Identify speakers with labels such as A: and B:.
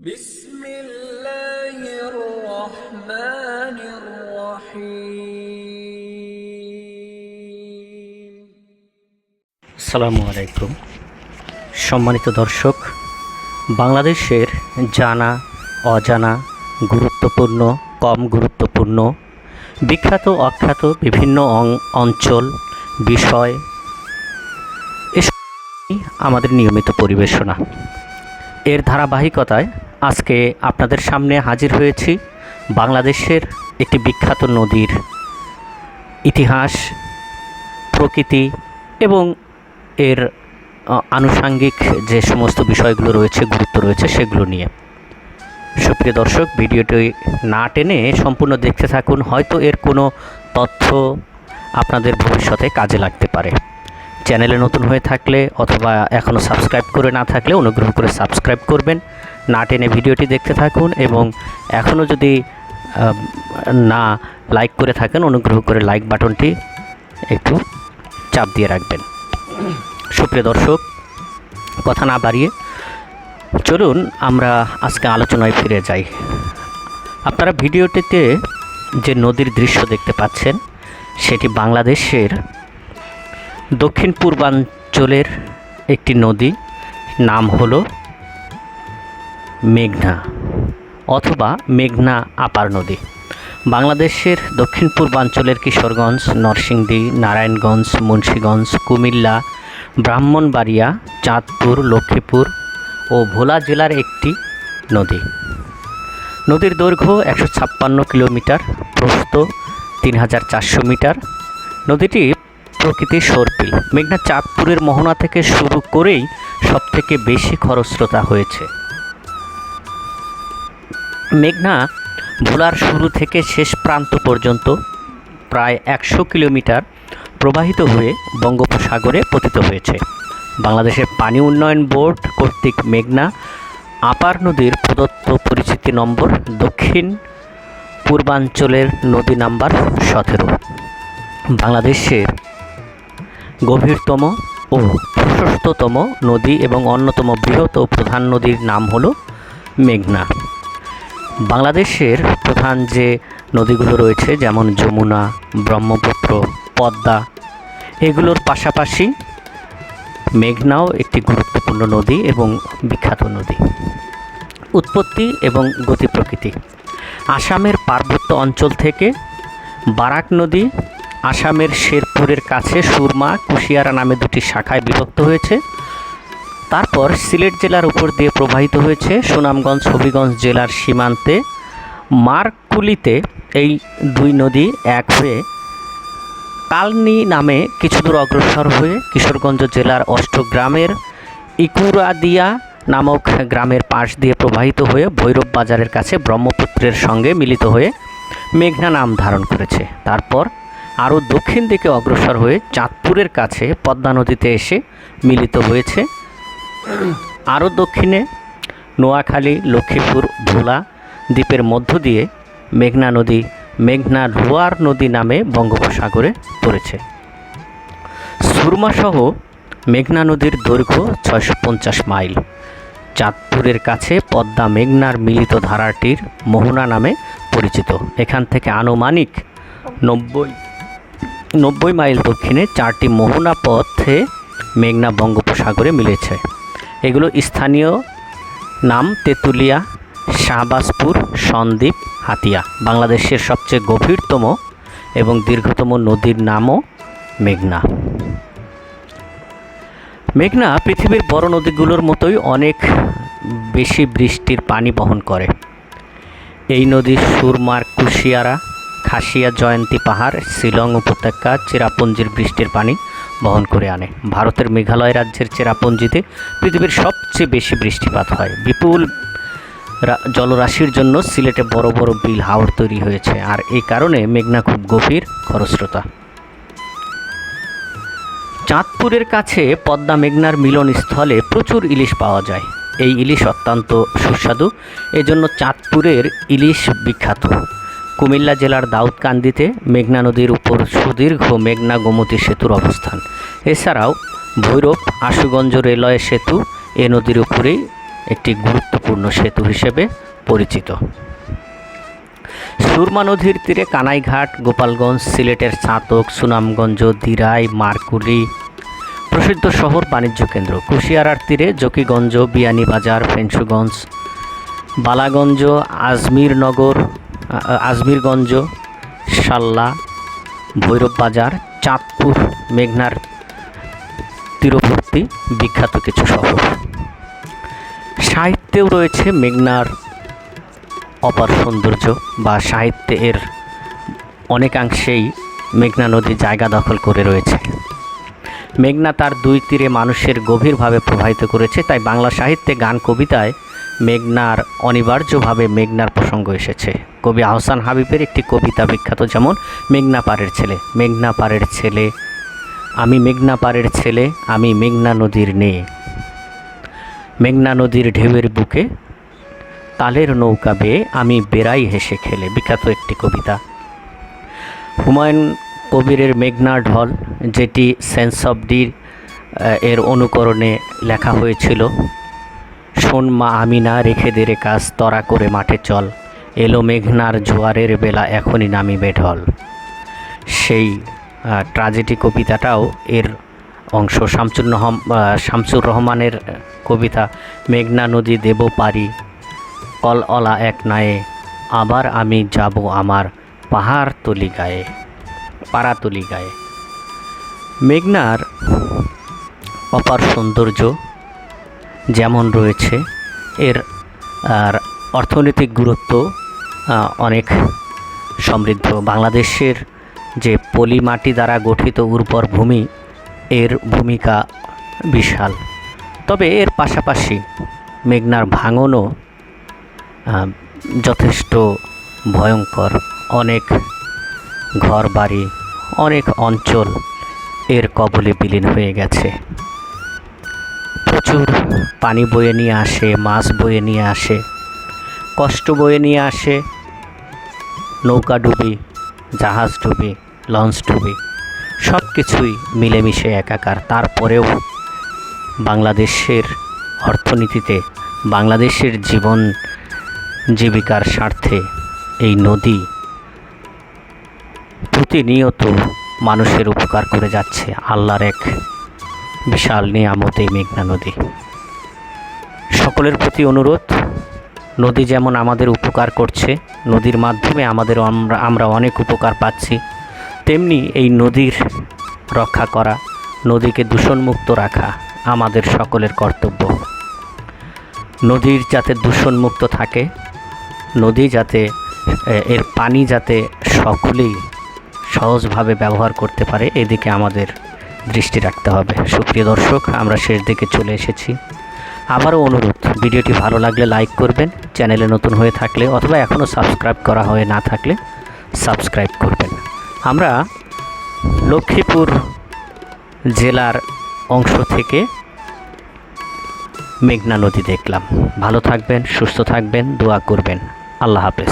A: بسم الله الرحمن الرحيم
B: আসসালামু আলাইকুম সম্মানিত দর্শক বাংলাদেশের জানা অজানা গুরুত্বপূর্ণ কম গুরুত্বপূর্ণ বিখ্যাত অখ্যাত বিভিন্ন অং- অঞ্চল বিষয় এসব নিয়েই আমাদের নিয়মিত পরিবেশনা এর ধারাবাহিকতায় আজকে আপনাদের সামনে হাজির হয়েছি বাংলাদেশের একটি বিখ্যাত নদীর ইতিহাস, প্রকৃতি এবং এর আনুষাঙ্গিক যে সমস্ত বিষয়গুলো রয়েছে, গুরুত্ব রয়েছে সেগুলো নিয়ে। সুপ্রিয় দর্শক, ভিডিওটি না টেনে সম্পূর্ণ দেখতে থাকুন। হয়তো এর কোনো তথ্য আপনাদের ভবিষ্যতে কাজে লাগতে পারে। চ্যানেলে নতুন হয়ে থাকলে অথবা এখনও সাবস্ক্রাইব করে না থাকলে অনুগ্রহ করে সাবস্ক্রাইব করবেন। না টেনে ভিডিওটি দেখতে থাকুন এবং এখনও যদি না লাইক করে থাকেন, অনুগ্রহ করে লাইক বাটনটি একটু চাপ দিয়ে রাখবেন। সুপ্রিয় দর্শক, কথা না বাড়িয়ে চলুন আমরা আজকে আলোচনায় ফিরে যাই। আপনারা ভিডিওটিতে যে নদীর দৃশ্য দেখতে পাচ্ছেন, সেটি বাংলাদেশের দক্ষিণ পূর্বাঞ্চলের একটি নদী। নাম হলো মেঘনা অথবা মেঘনা আপার নদী। বাংলাদেশের দক্ষিণ পূর্বাঞ্চলের কিশোরগঞ্জ, নরসিংদী, নারায়ণগঞ্জ, মুন্সীগঞ্জ, কুমিল্লা, ব্রাহ্মণবাড়িয়া, চাঁদপুর, লক্ষ্মীপুর ও ভোলা জেলার একটি নদী। নদীর দৈর্ঘ্য একশো ছাপ্পান্ন কিলোমিটার, প্রস্থ তিন হাজার চারশো মিটার। নদীটি প্রকৃতির সর্পিল মেঘনা চাঁদপুরের মোহনা থেকে শুরু করেই সবথেকে বেশি খরস্রোতা হয়েছে। মেঘনা ভোলার শুরু থেকে শেষ প্রান্ত পর্যন্ত প্রায় একশো কিলোমিটার প্রবাহিত হয়ে বঙ্গোপসাগরে পতিত হয়েছে। বাংলাদেশের পানি উন্নয়ন বোর্ড কর্তৃক মেঘনা আপার নদীর প্রদত্ত পরিচিতি নম্বর দক্ষিণ পূর্বাঞ্চলের নদী নাম্বার সতেরো। বাংলাদেশের গভীরতম ও প্রশস্ততম নদী এবং অন্যতম বৃহৎ ও প্রধান নদীর নাম হলো মেঘনা। বাংলাদেশের প্রধান যে নদীগুলো রয়েছে, যেমন যমুনা, ব্রহ্মপুত্র, পদ্মা, এগুলোর পাশাপাশি মেঘনাও একটি গুরুত্বপূর্ণ নদী এবং বিখ্যাত নদী। উৎপত্তি এবং গতি প্রকৃতি। আসামের পার্বত্য অঞ্চল থেকে বারাক নদী আসামের শেরপুরের কাছে সুরমা কুশিয়ারা নামে দুটি শাখায় বিভক্ত হয়েছে। তারপর সিলেট জেলার উপর দিয়ে প্রবাহিত হয়েছে সুনামগঞ্জ, হবিগঞ্জ জেলার সীমান্তে। মারকুলিতে এই দুই নদী এক হয়ে কালনি নামে কিছু দূর অগ্রসর হয়ে কিশোরগঞ্জ জেলার অষ্টগ্রামের ইকুরাদিয়া নামক গ্রামের পাশ দিয়ে প্রবাহিত হয়ে ভৈরব বাজারের কাছে ব্রহ্মপুত্রের সঙ্গে মিলিত হয়ে মেঘনা নাম ধারণ করেছে। তারপর আরও দক্ষিণ দিকে অগ্রসর হয়ে চাঁদপুরের কাছে পদ্মা নদীতে এসে মিলিত হয়েছে। আরও দক্ষিণে নোয়াখালী, লক্ষ্মীপুর, ভোলা দ্বীপের মধ্য দিয়ে মেঘনা নদী, মেঘনা লোয়ার নদী নামে বঙ্গোপসাগরে পড়েছে। সুরমাসহ মেঘনা নদীর দৈর্ঘ্য ছয়শো পঞ্চাশ মাইল। চাঁদপুরের কাছে পদ্মা মেঘনার মিলিত ধারাটির মোহনা নামে পরিচিত। এখান থেকে আনুমানিক নব্বই নব্বই মাইল দক্ষিণে চারটি মোহনা পথে মেঘনা বঙ্গোপসাগরে মিলেছে। এগুলো স্থানীয় নাম তেঁতুলিয়া, শাহবাজপুর, সন্দ্বীপ, হাতিয়া। বাংলাদেশের সবচেয়ে গভীরতম এবং দীর্ঘতম নদীর নামও মেঘনা। মেঘনা পৃথিবীর বড় নদীগুলোর মতোই অনেক বেশি বৃষ্টির পানি বহন করে। এই নদী সুরমার কুশিয়ারা, খাসিয়া জয়ন্তী পাহাড়, শিলং উপত্যকা, চেরাপুঞ্জির বৃষ্টির পানি বহন করে আনে। ভারতের মেঘালয় রাজ্যের চেরাপুঞ্জিতে পৃথিবীর সবচেয়ে বেশি বৃষ্টিপাত হয়। বিপুল জলরাশির জন্য সিলেটে বড় বড় বিল হাওড় তৈরি হয়েছে, আর এই কারণে মেঘনা খুব গভীর খরস্রোতা। চাঁদপুরের কাছে পদ্মা মেঘনার মিলনস্থলে প্রচুর ইলিশ পাওয়া যায়। এই ইলিশ অত্যন্ত সুস্বাদু। এজন্য চাঁদপুরের ইলিশ বিখ্যাত। কুমিল্লা জেলার দাউদকান্দিতে মেঘনা নদীর উপর সুদীর্ঘ মেঘনা গোমতী সেতুর অবস্থান। এছাড়াও ভৈরব আশুগঞ্জ রেলওয়ে সেতু এ নদীর উপরেই একটি গুরুত্বপূর্ণ সেতু হিসেবে পরিচিত। সুরমা নদীর তীরে কানাইঘাট, গোপালগঞ্জ, সিলেটের ছাতক সুনামগঞ্জ, দিরাই, মারকুলি প্রসিদ্ধ শহর বাণিজ্য কেন্দ্র। কুশিয়ারার তীরে জকিগঞ্জ, বিয়ানীবাজার ফেঞ্চুগঞ্জ বালাগঞ্জ, আজমিরনগর আজমিরগঞ্জ সাল্লা ভৈরব বাজার চাঁদপুর, মেঘনার তীরবর্তী বিখ্যাত কিছু শহর। সাহিত্যেও রয়েছে মেঘনার অপার সৌন্দর্য বা সাহিত্যে এর অনেকাংশেই মেঘনা নদী জায়গা দখল করে রয়েছে। মেঘনা তার দুই তীরে মানুষের গভীরভাবে প্রভাবিত করেছে, তাই বাংলা সাহিত্যে গান, কবিতায় মেঘনার অনিবার্যভাবে মেঘনার প্রসঙ্গ এসেছে। কবি আহসান হাবিবের একটি কবিতা বিখ্যাত যেমন, মেঘনা পাড়ের ছেলে, মেঘনা পাড়ের ছেলে, আমি মেঘনা পাড়ের ছেলে, আমি মেঘনা নদীর নেয়ে মেঘনা নদীর ঢেউয়ের বুকে, তালের নৌকা বেয়ে আমি বেড়াই হেসে খেলে। বিখ্যাত একটি কবিতা। হুমায়ুন কবিরের মেঘনা ঢল যেটি সেন্স অফ ডি এর অনুকরণে লেখা হয়েছিল শোন মা আমিনা রেখে দে রে কাজ তরা করে মাঠে চল। এলো মেঘনার জোয়ারের বেলা এখনই নামিবে ঢল সেই ট্রাজেডি কবিতাটাও এর অংশ। শামসুর আহ, শামসুর রহমানের কবিতা মেঘনা নদী দেব পারি কল অলা এক নায়ে আবার আমি যাব আমার পাহাড় তলি গায়ে পাড়াতলি গায়ে। মেঘনার অপার সৌন্দর্য যেমন রয়েছে, এর, আর অর্থনৈতিক গুরুত্ব অনেক সমৃদ্ধ। বাংলাদেশের যে পলি মাটি দ্বারা গঠিত উর্বর ভূমি, এর ভূমিকা বিশাল। তবে এর পাশাপাশি মেঘনার ভাঙনও যথেষ্ট ভয়ঙ্কর। অনেক ঘর বাড়ি অনেক অঞ্চল এর কবলে বিলীন হয়ে গেছে। প্রচুর পানি বয়ে নিয়ে আসে, মাছ বয়ে নিয়ে আসে, কষ্ট বয়ে নিয়ে আসে, নৌকা ডুবি, জাহাজ ডুবি, লঞ্চ ডুবি, সব কিছুই মিলেমিশে একাকার। তারপরেও বাংলাদেশের অর্থনীতিতে, বাংলাদেশের জীবন জীবিকার স্বার্থে এই নদী প্রতিনিয়ত মানুষের উপকার করে যাচ্ছে। আল্লাহর এক বিশাল নিয়ামত এই মেঘনা নদী। সকলের প্রতি অনুরোধ, নদী যেমন আমাদের উপকার করছে, নদীর মাধ্যমে আমাদের আমরা আমরা অনেক উপকার পাচ্ছি, তেমনি এই নদীর রক্ষা করা, নদীকে দূষণমুক্ত রাখা আমাদের সকলের কর্তব্য। নদীর যাতে দূষণমুক্ত থাকে, নদী যাতে এর পানি যাতে সকলেই সহজভাবে ব্যবহার করতে পারে, এদিকে আমাদের দৃষ্টি রাখতে হবে। সুপ্রিয় দর্শক, আমরা শেষ দিকে চলে এসেছি। আবারও অনুরোধ, ভিডিওটি ভালো লাগলে লাইক করবেন, চ্যানেলে নতুন হয়ে থাকলে অথবা এখনও সাবস্ক্রাইব করা হয়ে না থাকলে সাবস্ক্রাইব করবেন। আমরা লক্ষ্মীপুর জেলার অংশ থেকে মেঘনা নদী দেখলাম। ভালো থাকবেন, সুস্থ থাকবেন, দোয়া করবেন। আল্লাহ হাফেজ।